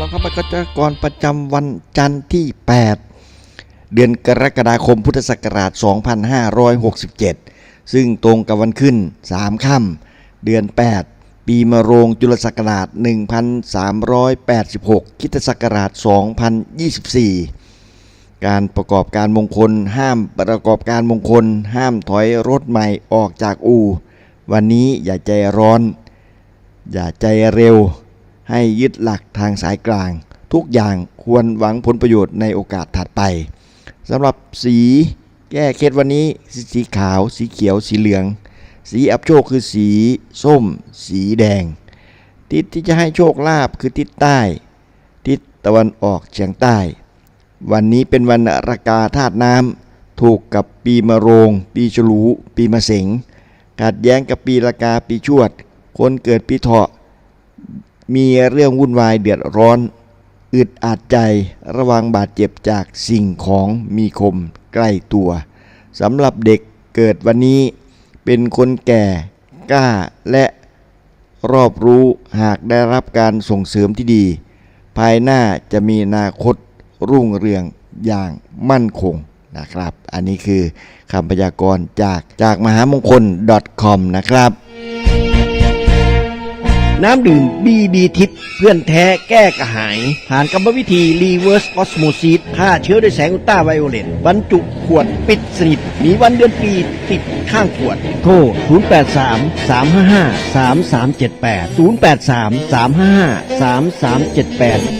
แล้วครับมันก็จะกรประจำวันจันทร์ที่ 8 เดือนกรกฎาคมพุทธศักราช 2567 ซึ่งตรงกับวันขึ้น 3 ค่ำเดือน 8 ปีมะโรงจุลศักราช 1386 คิตศักราช 2024 การประกอบการมงคล ห้ามประกอบการมงคล ห้ามถอยรถใหม่ออกจากอู่ วันนี้อย่าใจร้อน อย่าใจเร็ว ให้ยึดหลักทางสายกลาง ทุกอย่างควรหวังผลประโยชน์ในโอกาสถัดไปสำหรับสีแก้เคล็ดวันนี้สีสขาว สีเขียว สีเหลือง สีอับโชคคือสีส้ม สีแดง ทิศที่จะให้โชคลาภคือทิศใต้ ทิศตะวันออกเฉียงใต้ วันนี้เป็นวันรากาธาตุน้ำถูกกับปีมะโรง ปีฉลู ปีมะเสงขัดแย้งกับปีละกาปีชวด คนเกิดปีเถาะ มีเรื่องวุ่นวายเดือดร้อน อึดอัดใจระวังบาดเจ็บจากสิ่งของมีคมใกล้ตัวสำหรับเด็กเกิดวันนี้เป็นคนแก่กล้าและรอบรู้หากได้รับการส่งเสริมที่ดี ภายหน้าจะมีอนาคตรุ่งเรืองอย่างมั่นคงนะครับ อันนี้คือคำพยากรณ์จากจากมหามงคล .com นะครับ น้ำดื่มบีบีทิศเพื่อนแท้แก้กระหาย ผ่านกรรมวิธี Reverse Osmosis ฆ่าเชื้อด้วยแสงอุลตราไวโอเลตบรรจุขวดปิดสนิทมีวันเดือนปีติดข้างขวด โทร 083 355 3378 083 355 3378